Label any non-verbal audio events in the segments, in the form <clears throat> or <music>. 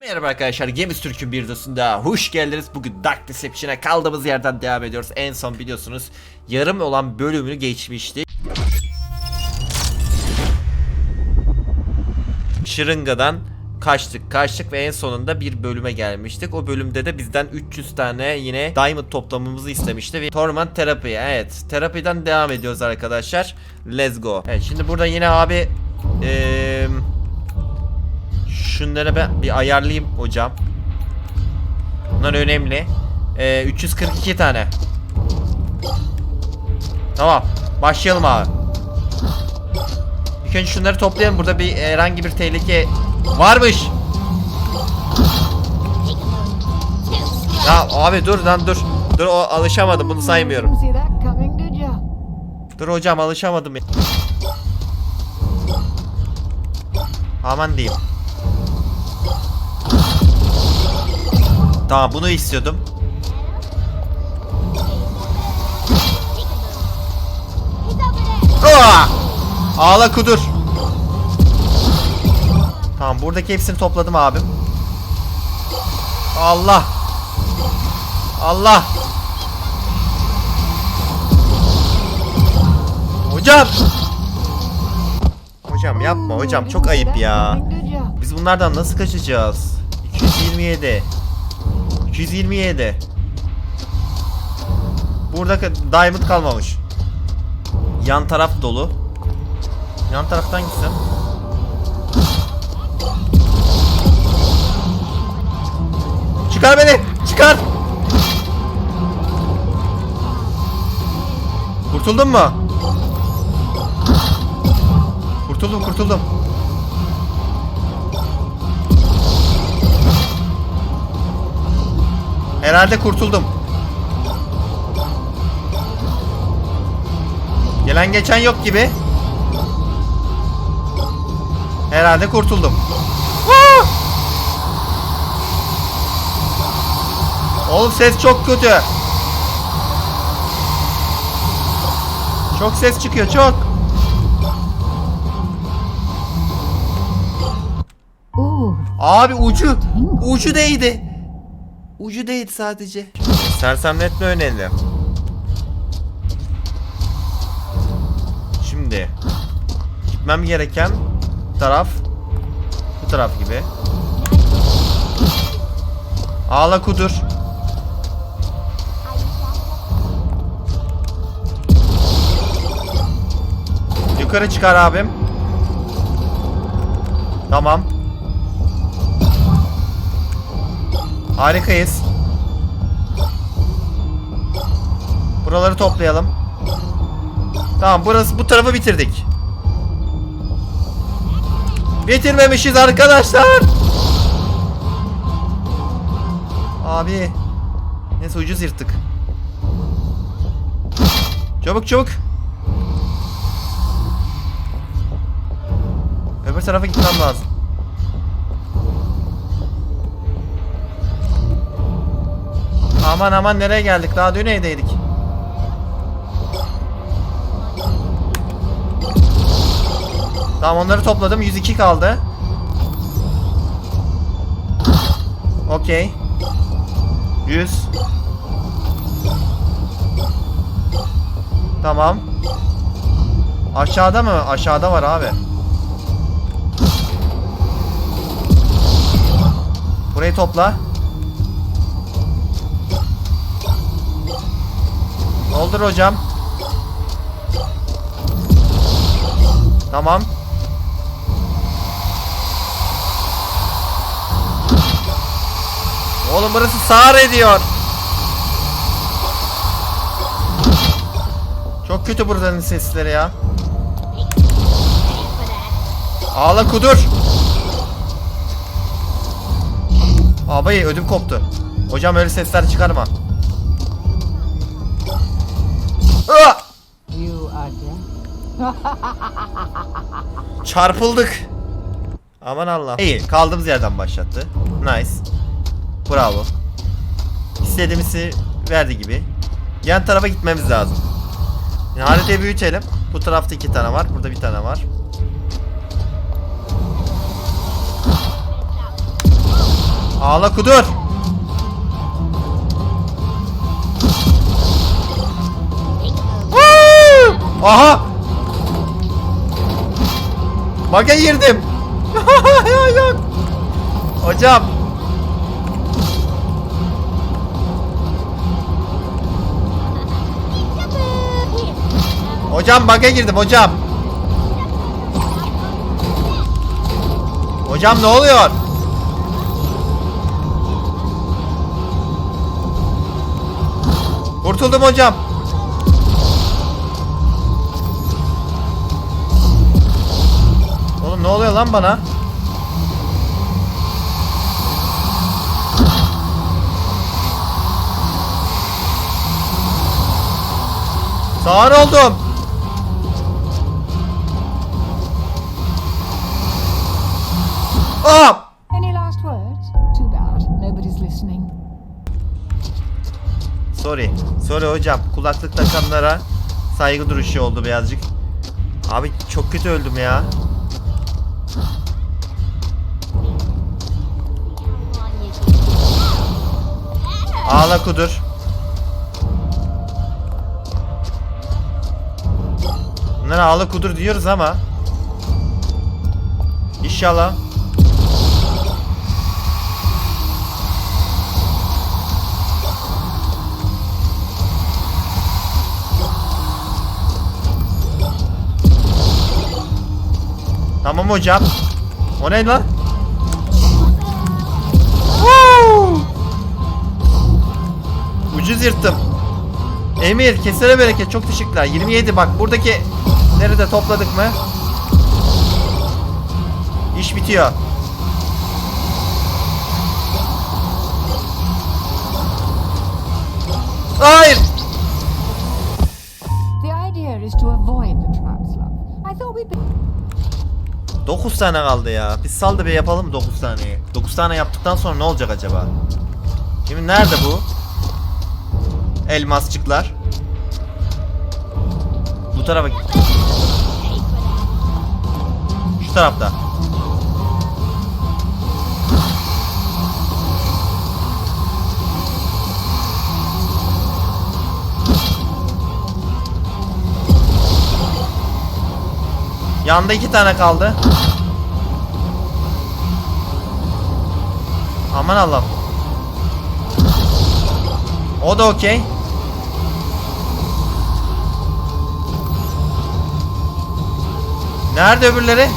Merhaba arkadaşlar Games Türk'ün bir videosunda hoş geldiniz. Bugün Dark Deception'a kaldığımız yerden devam ediyoruz. En son biliyorsunuz yarım olan bölümünü geçmişti. Şırıngadan kaçtık kaçtık ve en sonunda bir bölüme gelmiştik. O bölümde de bizden 300 tane yine Diamond toplamamızı istemişti. Ve Torment Terapi evet terapiden devam ediyoruz arkadaşlar. Let's go. Evet şimdi burada yine abi eee Şunları ben bir ayarlayayım hocam. Bunlar önemli. Ee, 342 tane. Tamam. Başlayalım abi. İlk önce şunları toplayalım. Burada bir herhangi bir tehlike varmış. Ya abi dur lan dur. Dur o alışamadım bunu saymıyorum. Dur hocam alışamadım. Aman diyeyim. Tamam bunu istiyordum. Aa! Ağla kudur. Tamam buradaki hepsini topladım abim. Allah. Allah. Hocam. Hocam yapma hocam çok ayıp ya. Biz bunlardan nasıl kaçacağız? 227. 227. Burada diamond kalmamış. Yan taraf dolu. Yan taraftan gitsem. Çıkar beni! Çıkar! Kurtuldun mu? Kurtuldum kurtuldum. Herhalde kurtuldum. Gelen geçen yok gibi. Herhalde kurtuldum. Oğlum ses çok kötü. Çok ses çıkıyor çok. Abi ucu ucu değdi. Ucu değdi sadece. Sersemletme önemli. Şimdi gitmem gereken taraf bu taraf gibi. Ağla kudur. Yukarı çıkar abim. Tamam. Harikayız. Buraları toplayalım. Tamam burası bu tarafı bitirdik. Bitirmemişiz arkadaşlar. Abi. Neyse ucuz yırttık. Çabuk çabuk. Öbür tarafa gitmem lazım. Aman aman nereye geldik? Daha dün evdeydik. Tamam onları topladım. 102 kaldı. Okey. 100. Tamam. Aşağıda mı? Aşağıda var abi. Burayı topla. Doldur hocam. Tamam. Oğlum burası sağır ediyor. Çok kötü buranın sesleri ya. Ağla kudur. Abi ödüm koptu. Hocam öyle sesler çıkarma. Çarpıldık. Aman Allah. İyi kaldığımız yerden başlattı. Nice. Bravo. İstediğimizi verdi gibi. Yan tarafa gitmemiz lazım. Yani haritayı büyütelim. Bu tarafta iki tane var. Burada bir tane var. Ağla kudur. Aha. Baka girdim. Yok. <laughs> Hocam. Hocam baka girdim hocam. Hocam ne oluyor? Kurtuldum hocam. Ne oluyor lan bana? Sağır oldum. Aa! Any last words? Too bad. Nobody's listening. Sorry. Sorry hocam. Kulaklık takanlara saygı duruşu oldu birazcık. Abi çok kötü öldüm ya. Ağla kudur. Bunlara ağla kudur diyoruz ama. İnşallah. Tamam hocam. O ne lan? Ucuz yırttım. Emir kesene bereket çok teşekkürler. 27 bak buradaki nerede topladık mı? İş bitiyor. Hayır. The idea is to avoid the traps, love. I thought be. 9 tane kaldı ya. Biz sal da bir yapalım 9 taneyi. 9 tane yaptıktan sonra ne olacak acaba? Şimdi nerede bu? Elmasçıklar. Bu tarafa Şu tarafta. Yanda iki tane kaldı. Aman Allah'ım. O da okey. Nerede öbürleri?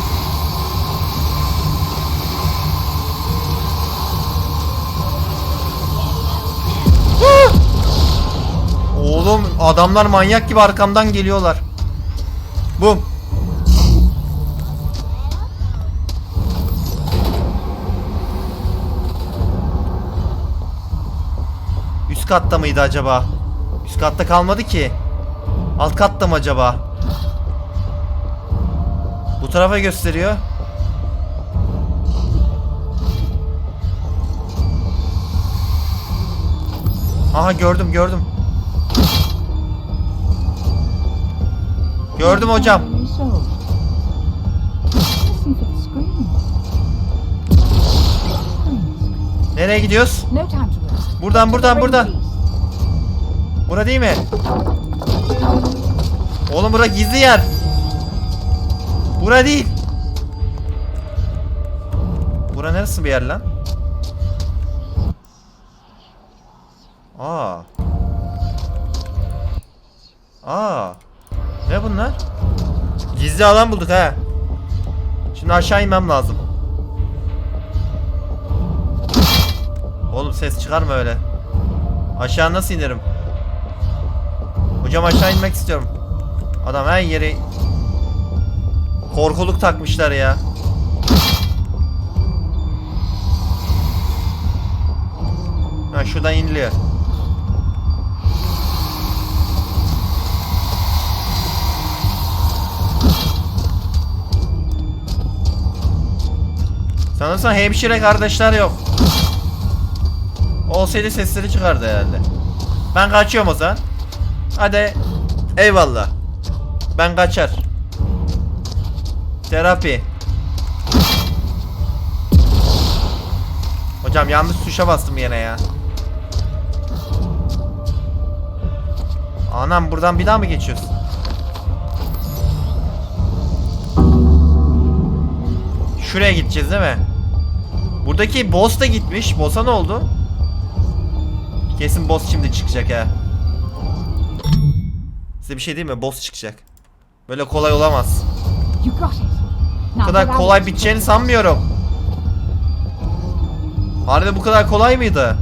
Oğlum adamlar manyak gibi arkamdan geliyorlar. Bum. Üst katta mıydı acaba? Üst katta kalmadı ki. Alt katta mı acaba? Tarafa gösteriyor. Aha gördüm gördüm. Gördüm hocam. Nereye gidiyoruz? Buradan buradan buradan. Bura değil mi? Oğlum bura gizli yer. Bura değil. Bura neresi bir yer lan? Aa. Aa. Ne bunlar? Gizli alan bulduk ha. Şimdi aşağı inmem lazım. Oğlum ses çıkarma öyle. Aşağı nasıl inerim? Hocam aşağı inmek istiyorum. Adam her yeri korkuluk takmışlar ya. Ha şuradan iniliyor. Sanırsam hemşire kardeşler yok. Olsaydı sesleri çıkardı herhalde. Ben kaçıyorum o zaman. Hadi eyvallah. Ben kaçar. Terapi. Hocam yanlış tuşa bastım yine ya. Anam buradan bir daha mı geçiyoruz? Şuraya gideceğiz değil mi? Buradaki boss da gitmiş. Boss'a ne oldu? Kesin boss şimdi çıkacak ha. Size bir şey diyeyim mi? Boss çıkacak. Böyle kolay olamaz. You got it. Bu kadar kolay biteceğini sanmıyorum. Harbiden bu kadar kolay mıydı?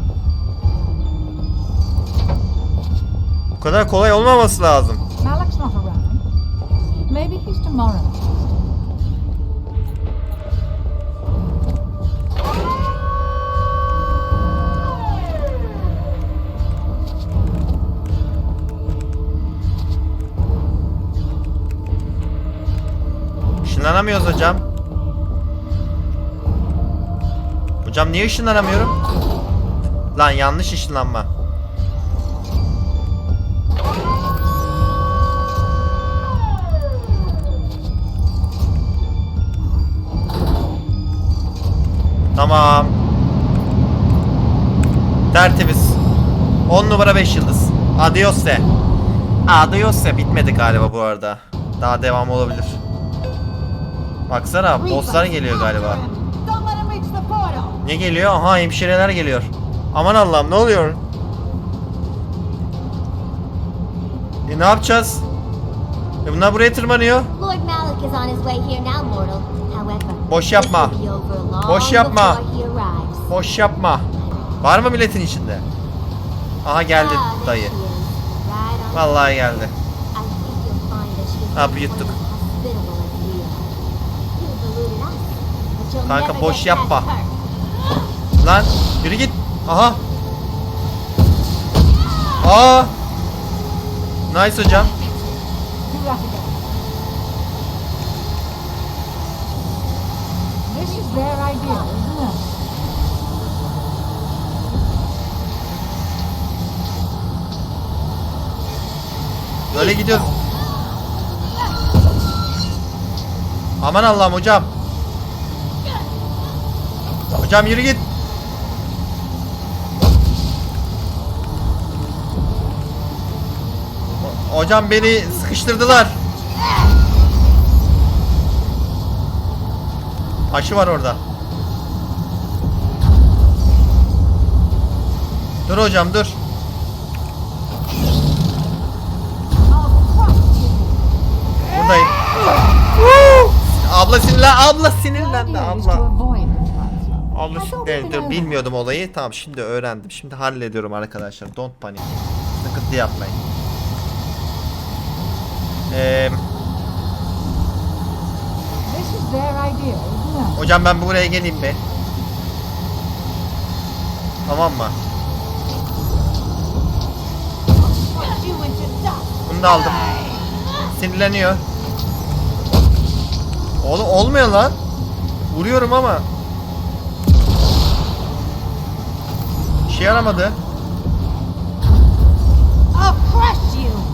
Bu kadar kolay olmaması lazım. Maybe he's tomorrow. Işınlanamıyoruz hocam. Hocam niye ışınlanamıyorum? Lan yanlış ışınlanma. Tamam. Tertemiz. 10 numara 5 yıldız. Adios de. Adios de bitmedi galiba bu arada. Daha devam olabilir. Baksana bosslar geliyor galiba. Ne geliyor? Aha hemşireler geliyor. Aman Allah'ım ne oluyor? E ne yapacağız? E bunlar buraya tırmanıyor. Boş yapma. Boş yapma. Boş yapma. Var mı milletin içinde? Aha geldi Ah, dayı. Vallahi geldi. I think Kanka, boş yapma. Lan yürü git. Aha. Aa. Nice hocam. Böyle gidiyoruz. Aman Allah'ım hocam. Hocam yürü git. Ho- Hocam beni sıkıştırdılar. Aşı var orada. Dur hocam dur. Buradayım. Abla sinirlen, abla sinirlendi abla. Know bilmiyordum olayı. Tamam şimdi öğrendim. Şimdi hallediyorum arkadaşlar. Don't panic. Sıkıntı yapmayın. Ee, it? hocam ben buraya geleyim mi? Tamam mı? Bunu da aldım. Sinirleniyor. Oğlum olmuyor lan. Vuruyorum ama. İşe yaramadı.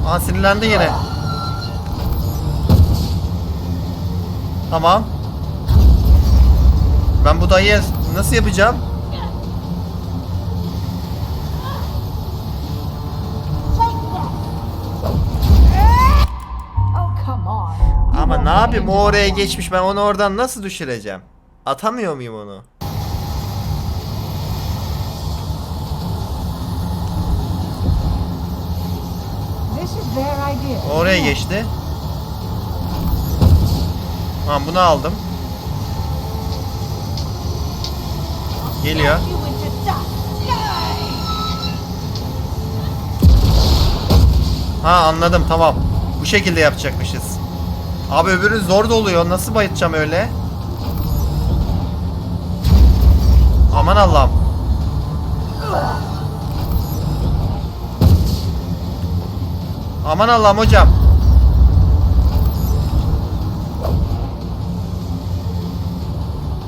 Aa sinirlendi yine. Tamam. Ben bu dayıya nasıl yapacağım? Oh, Ama ne yapayım o oraya geçmiş ben onu oradan nasıl düşüreceğim? Atamıyor muyum onu? This is their idea. O Oraya geçti. Tamam bunu aldım. Geliyor. Ha anladım tamam. Bu şekilde yapacakmışız. Abi öbürü zor doluyor. Nasıl bayıtacağım öyle? Aman Allah'ım. Aman Allah'ım hocam.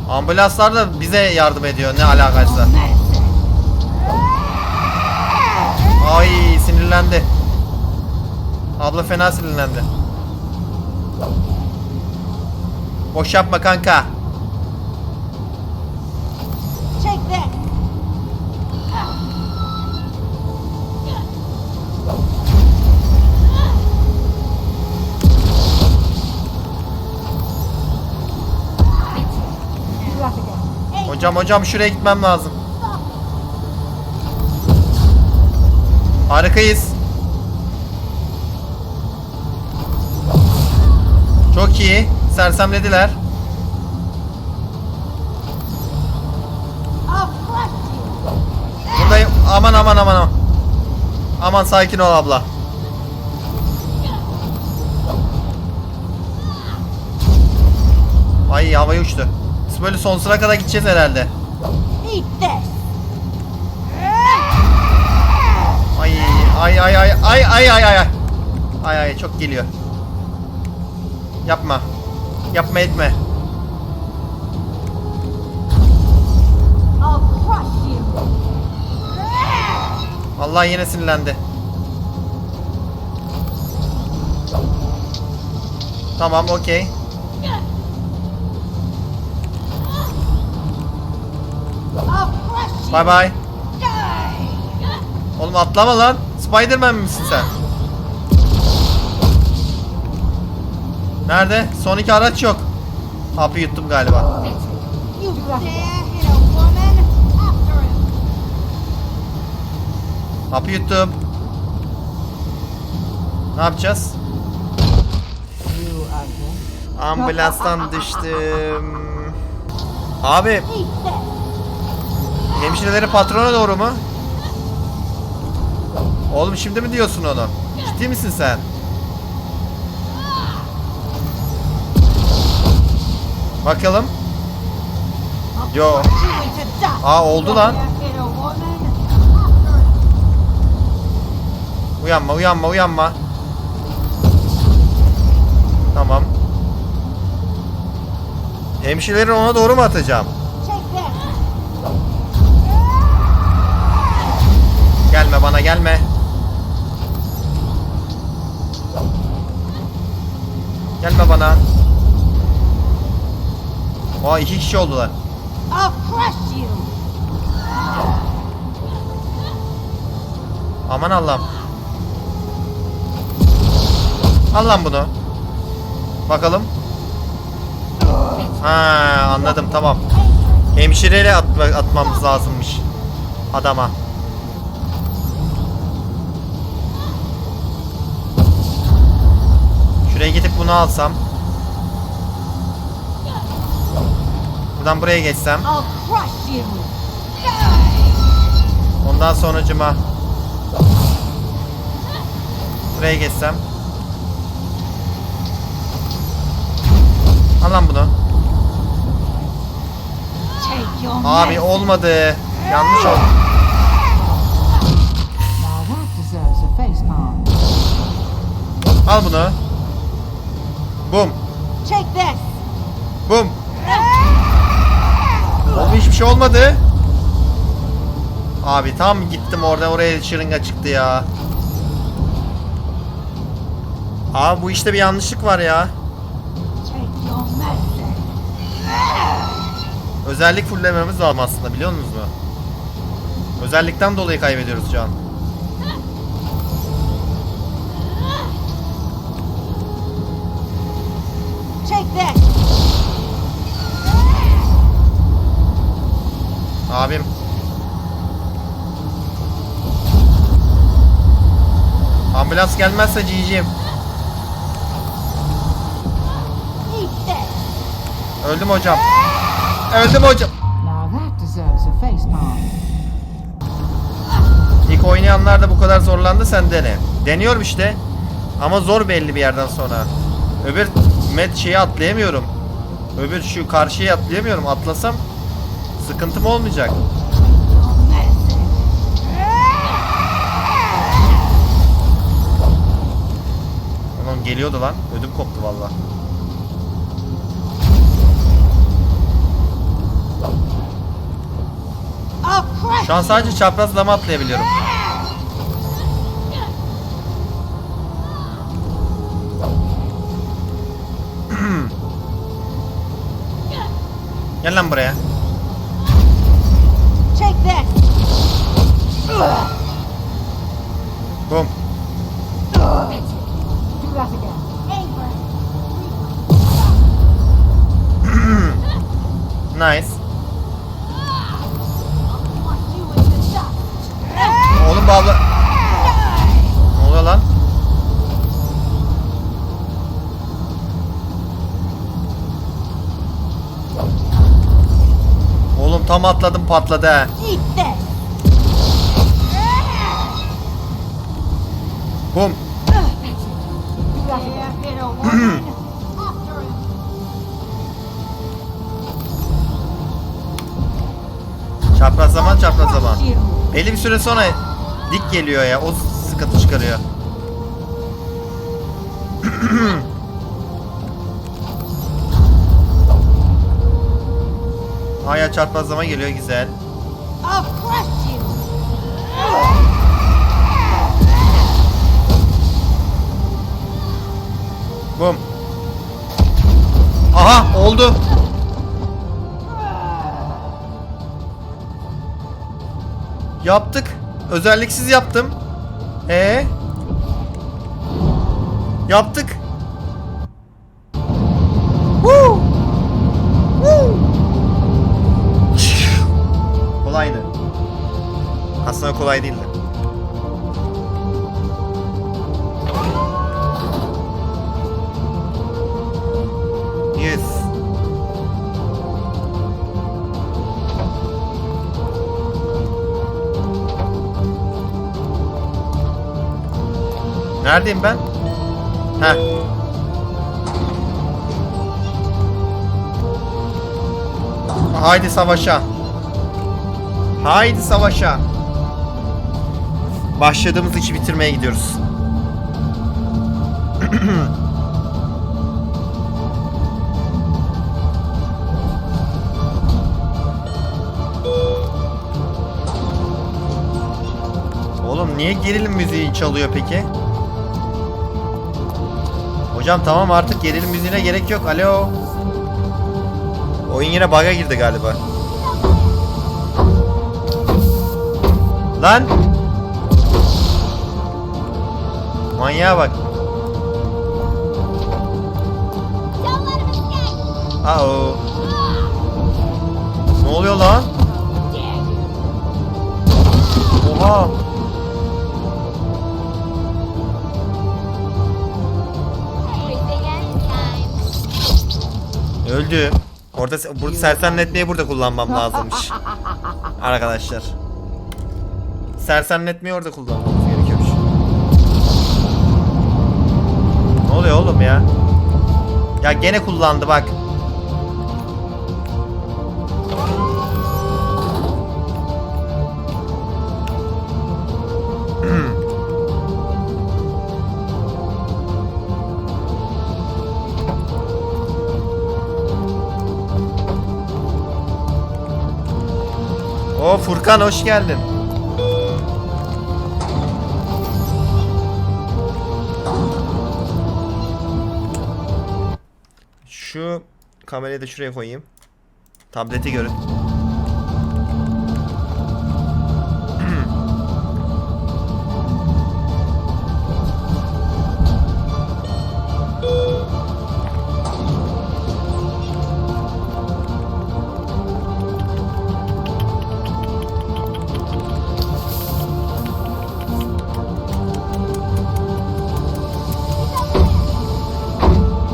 Ambulanslar da bize yardım ediyor ne alakaysa. Ay sinirlendi. Abla fena sinirlendi. Boş yapma kanka. Hocam hocam şuraya gitmem lazım. Harikayız. Çok iyi. Sersemlediler. Buradayım. Aman aman aman aman. Aman sakin ol abla. Ay havaya uçtu. Biz böyle sonsuza kadar gideceğiz herhalde. Ay ay ay ay ay ay ay ay. Ay ay çok geliyor. Yapma. Yapma etme. Allah yine sinirlendi. Tamam okey. Bay bay. Oğlum atlama lan. Spiderman misin sen? Nerede? Son iki araç yok. Hapı yuttum galiba. Hapı yuttum. Ne yapacağız? Ambulanstan düştüm. Abi. Hemşirelerin patrona doğru mu? Oğlum şimdi mi diyorsun onu? Ciddi misin sen? Bakalım. Yo. Aa oldu lan. Uyanma uyanma uyanma. Tamam. Hemşireleri ona doğru mu atacağım? Gelme bana gelme. Gelme bana. Aa iki kişi oldular. Aman Allah'ım. Al lan bunu. Bakalım. Ha anladım tamam. Hemşireyle atma, atmamız lazımmış. Adama. Şuraya gidip bunu alsam. Buradan buraya geçsem. Ondan sonracıma buraya geçsem. Al lan bunu. Abi olmadı. Yanlış oldu. Al bunu. Bum. Take this. Bum. Oğlum hiçbir şey olmadı. Abi tam gittim orada oraya şırınga çıktı ya. Abi bu işte bir yanlışlık var ya. Özellik fullememiz lazım aslında biliyor musunuz mu? Özellikten dolayı kaybediyoruz şu this. Abim. Ambulans gelmezse. Eat this. Öldüm hocam. Öldüm hocam. Now that deserves a face palm. İlk oynayanlar da bu kadar zorlandı sen dene. Deniyorum işte. Ama zor belli bir yerden sonra. Öbür met şeyi atlayamıyorum. Öbür şu karşıya atlayamıyorum. Atlasam sıkıntım olmayacak. Aman geliyordu lan. Ödüm koptu valla. Şu an sadece çapraz lama atlayabiliyorum. Gel lan buraya. Take this. Bum. Do that again. Anger. Nice. Patladı ha. This! Bum. Çapraz zaman çapraz zaman. Belli bir süre sonra dik geliyor ya. O sıkıntı çıkarıyor. <clears throat> Aya çarpazlama geliyor güzel. Bum. Aha oldu. Yaptık. Özelliksiz yaptım. Ee? Yaptık. Kolay değildi. Yes. Neredeyim ben? Heh. Haydi savaşa. Haydi savaşa. Başladığımız işi bitirmeye gidiyoruz. Oğlum niye gerilim müziği çalıyor peki? Hocam tamam artık gerilim müziğine gerek yok. Alo. Oyun yine bug'a girdi galiba. Lan. Manyağa bak. Aa. Ne oluyor lan? Oha. Öldü. Orada burada sersemletmeyi burada kullanmam lazımmış. <laughs> Arkadaşlar. Sersemletmeyi orada kullanmamız oluyor oğlum ya? Ya gene kullandı bak. <clears throat> O Furkan hoş geldin. Kamerayı da şuraya koyayım. Tableti görün.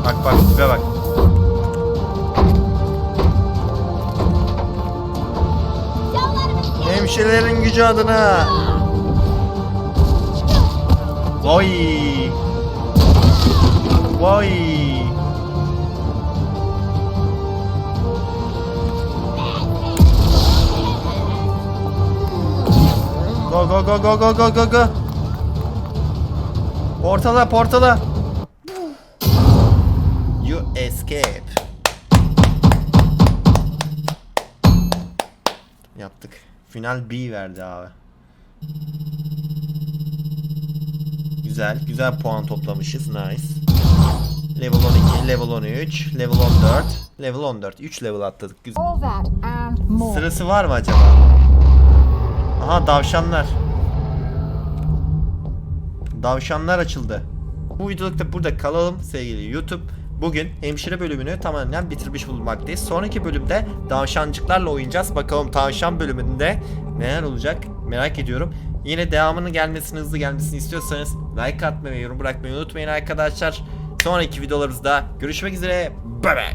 Bak bak tipe bak. Hemşirelerin gücü adına. Vay. Vay. Go go go go go go go. Portala portala. Final B verdi abi. Güzel. Güzel puan toplamışız. Nice. Level 12, level 13, level 14, level 14. 3 level atladık. Güzel. Sırası var mı acaba? Aha davşanlar. Davşanlar açıldı. Bu videolukta burada kalalım sevgili YouTube. Bugün hemşire bölümünü tamamen bitirmiş bulunmaktayız. Sonraki bölümde tavşancıklarla oynayacağız. Bakalım tavşan bölümünde neler olacak merak ediyorum. Yine devamının gelmesini hızlı gelmesini istiyorsanız like atmayı ve yorum bırakmayı unutmayın arkadaşlar. Sonraki videolarımızda görüşmek üzere. Bye bye.